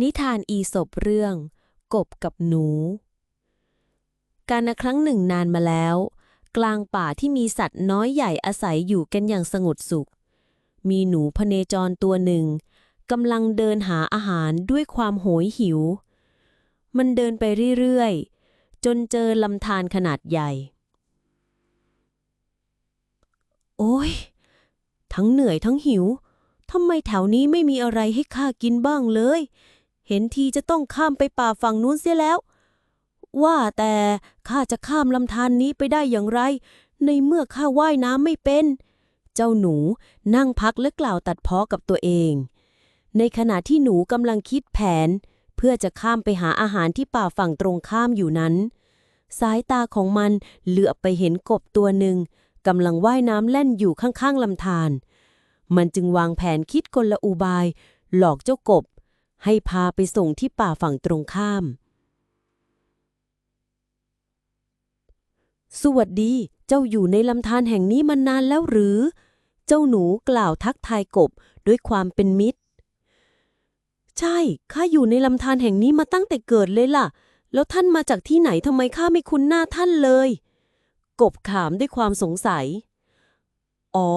นิทานอีสปเรื่อง กบกับหนู การครั้งหนึ่งนานมาแล้ว กลางป่าที่มีสัตว์น้อยใหญ่อาศัยอยู่กันอย่างสงบสุข มีหนูพเนจรตัวหนึ่งกำลังเดินหาอาหารด้วยความโหยหิว มันเดินไปเรื่อยๆ จนเจอลำธารขนาดใหญ่ โอ้ย ทั้งเหนื่อยทั้งหิวทำไมแถวนี้ไม่มีอะไรให้ข้ากินบ้างเลย เห็นทีจะต้องข้ามไปป่าฝั่งนู้นเสียแล้ว ว่าแต่ข้าจะข้ามลำธารนนี้ไปได้อย่างไร ในเมื่อข้าว่ายน้ำไม่เป็น เจ้าหนูนั่งพักและกล่าวตัดเพ้อกับตัวเอง ในขณะที่หนูกำลังคิดแผน เพื่อจะข้ามไปหาอาหารที่ป่าฝั่งตรงข้ามอยู่นั้น สายตาของมันเหลือบไปเห็นกบตัวหนึ่งกำลังว่ายน้ำเล่นอยู่ข้างๆลำธารมันจึงวางแผนคิดกลอุบาย หลอกเจ้ากบ ให้พาไปส่งที่ป่าฝั่งตรงข้าม สวัสดี เจ้าอยู่ในลำธารแห่งนี้มานานแล้วหรือ เจ้าหนูกล่าวทักทายกบด้วยความเป็นมิตร ใช่ ข้าอยู่ในลำธารแห่งนี้มาตั้งแต่เกิดเลยล่ะ แล้วท่านมาจากที่ไหนทำไมข้าไม่คุ้นหน้าท่านเลย กบถามด้วยความสงสัย อ๋อ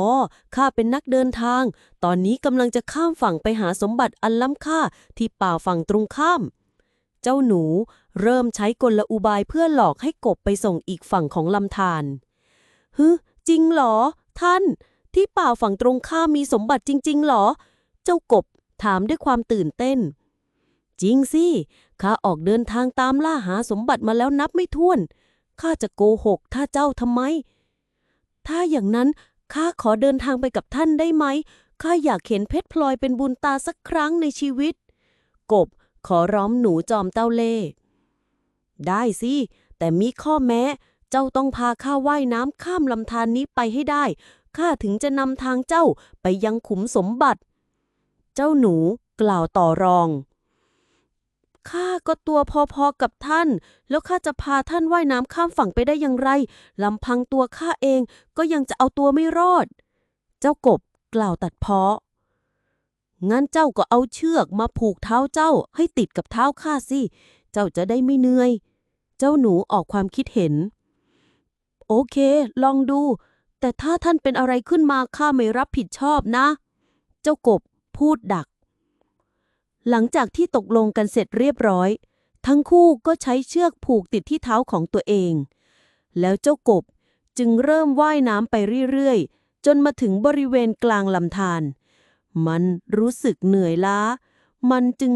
ข้าเป็นนักเดินทาง ตอนนี้กำลังจะข้ามฝั่งไปหาสมบัติอันล้ำค่าที่ป่าฝั่งตรงข้าม เจ้าหนูเริ่มใช้กลอุบายเพื่อหลอกให้กบไปส่งอีกฝั่งของลำธารฮึจริงเหรอ ท่าน ที่ป่าฝั่งตรงข้ามมีสมบัติจริงๆเหรอ เจ้ากบถามด้วยความตื่นเต้น จริงสิ ข้าออกเดินทางตามล่าหาสมบัติมาแล้วนับไม่ถ้วน ข้าจะโกหก ถ้าเจ้าทำไม ถ้าอย่างนั้น ข้าขอเดินทางไปกับท่านได้ไหม ข้าอยากเห็นเพชรพลอยเป็นบุญตาสักครั้งในชีวิต กบขอร้อมหนูจอมเต้าเล่ ได้สิ แต่มีข้อแม้ เจ้าต้องพาข้าว่ายน้ำข้ามลำธารนนี้ไปให้ได้ ข้าถึงจะนำทางเจ้าไปยังขุมสมบัติ เจ้าหนูกล่าวต่อรอง ข้าก็ตัวพอๆกับท่าน แล้วข้าจะพาท่านว่ายน้ำข้ามฝั่งไปได้อย่างไรลำพังตัวข้าเองก็ยังจะเอาตัวไม่รอด เจ้ากบกล่าวตัดเพ้องั้นเจ้าก็เอาเชือกมาผูกเท้าเจ้าให้ติดกับเท้าข้าสิ เจ้าจะได้ไม่เหนื่อย เจ้าหนูออกความคิดเห็น โอเค ลองดู แต่ถ้าท่านเป็นอะไรขึ้นมาข้าไม่รับผิดชอบนะ เจ้ากบพูดดัก หลังจากที่ตกลงกันเสร็จเรียบร้อย ทั้งคู่ก็ใช้เชือกผูกติดที่เท้าของตัวเอง แล้วเจ้ากบจึงเริ่มว่ายน้ำไปเรื่อยๆ จนมาถึงบริเวณกลางลำธาร มันรู้สึกเหนื่อยล้า มันจึง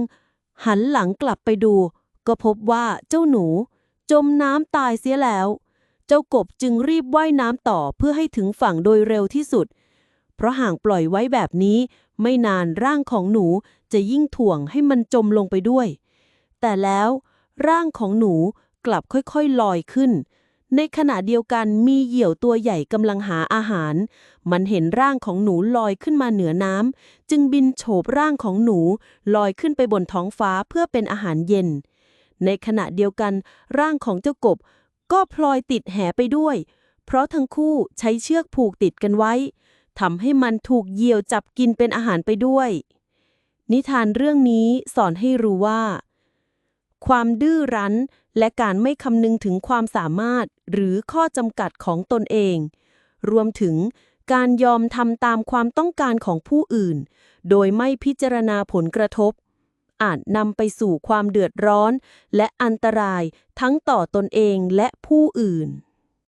หันหลังกลับไปดู ก็พบว่าเจ้าหนู จมน้ำตายเสียแล้ว เจ้ากบจึงรีบว่ายน้ำต่อเพื่อให้ถึงฝั่งโดยเร็วที่สุด เพราะห่ากปล่อยไว้แบบนี้ ไม่นานร่างของหนูจะยิ่งถ่วงให้มันจมลงไปด้วย แต่แล้วร่างของหนูกลับค่อยๆลอยขึ้น ในขณะเดียวกันมีเหยี่ยวตัวใหญ่กำลังหาอาหาร มันเห็นร่างของหนูลอยขึ้นมาเหนือน้ำจึงบินโฉบร่างของหนูลอยขึ้นไปบนท้องฟ้าเพื่อเป็นอาหารเย็น ในขณะเดียวกัน ร่างของเจ้ากบก็พลอยติดแหไปด้วย เพราะทั้งคู่ใช้เชือกผูกติดกันไว้ ทำให้มันถูกเหยี่ยวจับกินเป็นอาหารไปด้วย นิทานเรื่องนี้สอนให้รู้ว่า ความดื้อรั้นและการไม่คำนึงถึงความสามารถหรือข้อจำกัดของตนเอง รวมถึงการยอมทำตามความต้องการของผู้อื่น โดยไม่พิจารณาผลกระทบ อาจนำไปสู่ความเดือดร้อน และอันตรายทั้งต่อตนเองและผู้อื่น